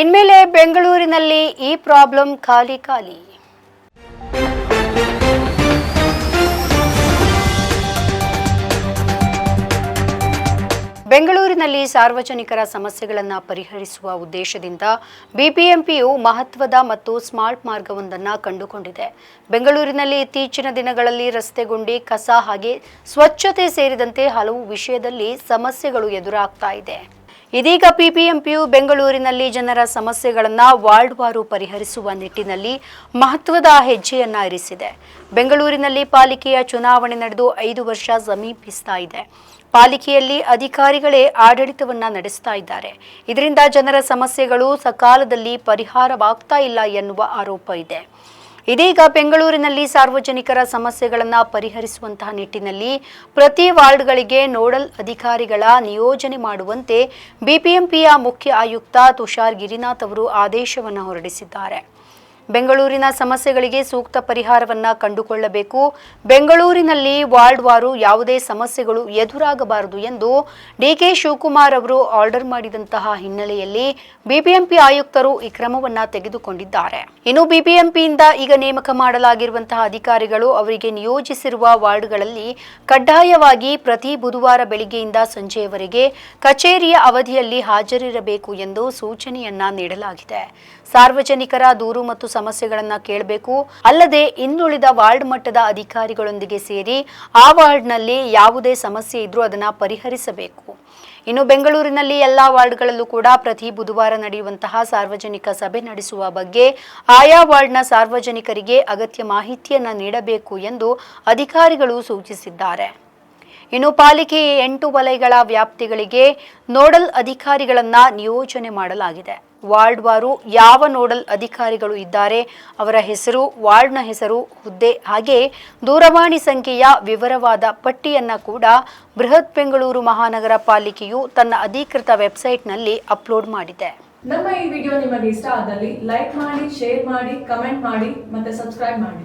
ಇನ್ಮೇಲೆ ಬೆಂಗಳೂರಿನಲ್ಲಿ ಈ ಪ್ರಾಬ್ಲಮ್ ಖಾಲಿ ಖಾಲಿ. ಬೆಂಗಳೂರಿನಲ್ಲಿ ಸಾರ್ವಜನಿಕರ ಸಮಸ್ಯೆಗಳನ್ನು ಪರಿಹರಿಸುವ ಉದ್ದೇಶದಿಂದ ಬಿಬಿಎಂಪಿಯು ಮಹತ್ವದ ಮತ್ತು ಸ್ಮಾರ್ಟ್ ಮಾರ್ಗವೊಂದನ್ನು ಕಂಡುಕೊಂಡಿದೆ. ಬೆಂಗಳೂರಿನಲ್ಲಿ ಇತ್ತೀಚಿನ ದಿನಗಳಲ್ಲಿ ರಸ್ತೆ ಗುಂಡಿ ಕಸ ಹಾಗೆ ಸ್ವಚ್ಛತೆ ಸೇರಿದಂತೆ ಹಲವು ವಿಷಯದಲ್ಲಿ ಸಮಸ್ಯೆಗಳು ಎದುರಾಗ್ತಾ ಇದೆ. ಇದೀಗ ಪಿಪಿಎಂಪಿಯು ಬೆಂಗಳೂರಿನಲ್ಲಿ ಜನರ ಸಮಸ್ಯೆಗಳನ್ನು ವಾರ್ಡ್ವಾರು ಪರಿಹರಿಸುವ ನಿಟ್ಟಿನಲ್ಲಿ ಮಹತ್ವದ ಹೆಜ್ಜೆಯನ್ನ ಇರಿಸಿದೆ. ಬೆಂಗಳೂರಿನಲ್ಲಿ ಪಾಲಿಕೆಯ ಚುನಾವಣೆ ನಡೆದು ಐದು ವರ್ಷ ಸಮೀಪಿಸ್ತಾ ಇದೆ. ಪಾಲಿಕೆಯಲ್ಲಿ ಅಧಿಕಾರಿಗಳೇ ಆಡಳಿತವನ್ನ ನಡೆಸ್ತಾ ಇದ್ದಾರೆ. ಇದರಿಂದ ಜನರ ಸಮಸ್ಯೆಗಳು ಸಕಾಲದಲ್ಲಿ ಪರಿಹಾರವಾಗ್ತಾ ಇಲ್ಲ ಎನ್ನುವ ಆರೋಪ ಇದೆ. ಇದೀಗ ಬೆಂಗಳೂರಿನಲ್ಲಿ ಸಾರ್ವಜನಿಕರ ಸಮಸ್ಯೆಗಳನ್ನು ಪರಿಹರಿಸುವಂತಹ ನಿಟ್ಟಿನಲ್ಲಿ ಪ್ರತಿ ವಾರ್ಡ್ಗಳಿಗೆ ನೋಡಲ್ ಅಧಿಕಾರಿಗಳ ನಿಯೋಜನೆ ಮಾಡುವಂತೆ ಬಿಬಿಎಂಪಿಯ ಮುಖ್ಯ ಆಯುಕ್ತ ತುಷಾರ್ ಗಿರಿನಾಥ್ ಅವರು ಆದೇಶವನ್ನು ಹೊರಡಿಸಿದ್ದಾರೆ. ಬೆಂಗಳೂರಿನ ಸಮಸ್ಯೆಗಳಿಗೆ ಸೂಕ್ತ ಪರಿಹಾರವನ್ನ ಕಂಡುಕೊಳ್ಳಬೇಕು. ಬೆಂಗಳೂರಿನಲ್ಲಿ ವಾರ್ಡ್ವಾರು ಯಾವುದೇ ಸಮಸ್ಯೆಗಳು ಎದುರಾಗಬಾರದು ಎಂದು ಡಿಕೆ ಶಿವಕುಮಾರ್ ಅವರು ಆರ್ಡರ್ ಮಾಡಿದಂತಹ ಹಿನ್ನೆಲೆಯಲ್ಲಿ ಬಿಬಿಎಂಪಿ ಆಯುಕ್ತರು ಈ ಕ್ರಮವನ್ನ ತೆಗೆದುಕೊಂಡಿದ್ದಾರೆ. ಇನ್ನು ಬಿಬಿಎಂಪಿಯಿಂದ ಈಗ ನೇಮಕ ಮಾಡಲಾಗಿರುವಂತಹ ಅಧಿಕಾರಿಗಳು ಅವರಿಗೆ ನಿಯೋಜಿಸಿರುವ ವಾರ್ಡ್ಗಳಲ್ಲಿ ಕಡ್ಡಾಯವಾಗಿ ಪ್ರತಿ ಬುಧವಾರ ಬೆಳಿಗ್ಗೆಯಿಂದ ಸಂಜೆಯವರೆಗೆ ಕಚೇರಿಯ ಅವಧಿಯಲ್ಲಿ ಹಾಜರಿರಬೇಕು ಎಂದು ಸೂಚನೆಯನ್ನ ನೀಡಲಾಗಿದೆ. ಸಾರ್ವಜನಿಕರ ದೂರು ಮತ್ತು ಸಮಸ್ಯೆಗಳನ್ನು ಕೇಳಬೇಕು. ಅಲ್ಲದೆ ಇನ್ನುಳಿದ ವಾರ್ಡ್ ಮಟ್ಟದ ಅಧಿಕಾರಿಗಳೊಂದಿಗೆ ಸೇರಿ ಆ ವಾರ್ಡ್ನಲ್ಲಿ ಯಾವುದೇ ಸಮಸ್ಯೆ ಇದ್ರೂ ಅದನ್ನು ಪರಿಹರಿಸಬೇಕು. ಇನ್ನು ಬೆಂಗಳೂರಿನಲ್ಲಿ ಎಲ್ಲಾ ವಾರ್ಡ್ಗಳಲ್ಲೂ ಕೂಡ ಪ್ರತಿ ಬುಧವಾರ ನಡೆಯುವಂತಹ ಸಾರ್ವಜನಿಕ ಸಭೆ ನಡೆಸುವ ಬಗ್ಗೆ ಆಯಾ ವಾರ್ಡ್ನ ಸಾರ್ವಜನಿಕರಿಗೆ ಅಗತ್ಯ ಮಾಹಿತಿಯನ್ನ ನೀಡಬೇಕು ಎಂದು ಅಧಿಕಾರಿಗಳು ಸೂಚಿಸಿದ್ದಾರೆ. ಇನ್ನು ಪಾಲಿಕೆ ಎಂಟು ವಲಯಗಳ ವ್ಯಾಪ್ತಿಗಳಿಗೆ ನೋಡಲ್ ಅಧಿಕಾರಿಗಳನ್ನ ನಿಯೋಜನೆ ಮಾಡಲಾಗಿದೆ. ವಾರ್ಡ್ವಾರು ಯಾವ ನೋಡಲ್ ಅಧಿಕಾರಿಗಳು ಇದ್ದಾರೆ, ಅವರ ಹೆಸರು, ವಾರ್ಡ್ನ ಹೆಸರು, ಹುದ್ದೆ ಹಾಗೆ ದೂರವಾಣಿ ಸಂಖ್ಯೆಯ ವಿವರವಾದ ಪಟ್ಟಿಯನ್ನು ಕೂಡ ಬೃಹತ್ ಬೆಂಗಳೂರು ಮಹಾನಗರ ಪಾಲಿಕೆಯು ತನ್ನ ಅಧಿಕೃತ ವೆಬ್ಸೈಟ್ನಲ್ಲಿ ಅಪ್ಲೋಡ್ ಮಾಡಿದೆ. ನಮ್ಮ ಈ ವಿಡಿಯೋ ನಿಮಗೆ ಇಷ್ಟ ಆದಲ್ಲಿ ಲೈಕ್ ಮಾಡಿ, ಶೇರ್ ಮಾಡಿ, ಕಮೆಂಟ್ ಮಾಡಿ ಮತ್ತೆ ಸಬ್ಸ್ಕ್ರೈಬ್ ಮಾಡಿ.